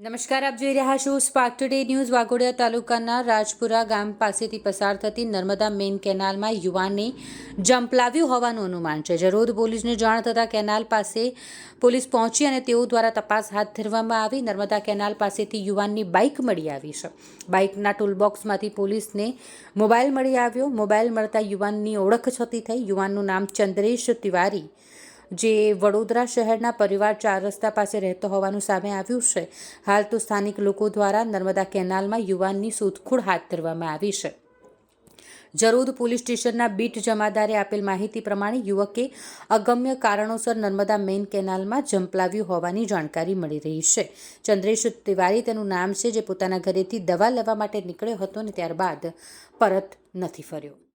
નમસ્કાર, આપ જોઈ રહ્યા છો સ્પાર્ક ટુડે ન્યૂઝ વાઘોડિયા તાલુકાના રાજપુરા ગામ પાસેથી પસાર થતી નર્મદા મેઇન કેનાલમાં યુવાનને જંપલાવ્યું હોવાનું અનુમાન છે. જરોદ પોલીસને જાણ થતાં કેનાલ પાસે પોલીસ પહોંચી અને તેઓ દ્વારા તપાસ હાથ ધરવામાં આવી. નર્મદા કેનાલ પાસેથી યુવાનની બાઇક મળી આવી છે. બાઇકના ટૂલબોક્સમાંથી પોલીસને મોબાઈલ મળી આવ્યો. મોબાઈલ મળતા યુવાનની ઓળખ છતી થઈ. યુવાનનું નામ ચંદ્રેશ તિવારી જે વડોદરા શહેરના પરિવાર ચાર રસ્તા પાસે રહેતો હોવાનું સામે આવ્યું છે. હાલ તો સ્થાનિક લોકો દ્વારા નર્મદા કેનાલમાં યુવાનની શોધખોળ હાથ ધરવામાં આવી છે. જરોદ પોલીસ સ્ટેશનના બીટ જમાદારે આપેલ માહિતી પ્રમાણે યુવકે અગમ્ય કારણોસર નર્મદા મેઇન કેનાલમાં જંપલાવ્યું હોવાની જાણકારી મળી રહી છે. ચંદ્રેશ તિવારી તેનું નામ છે, જે પોતાના ઘરેથી દવા લેવા માટે નીકળ્યો હતો અને ત્યારબાદ પરત નથી ફર્યો.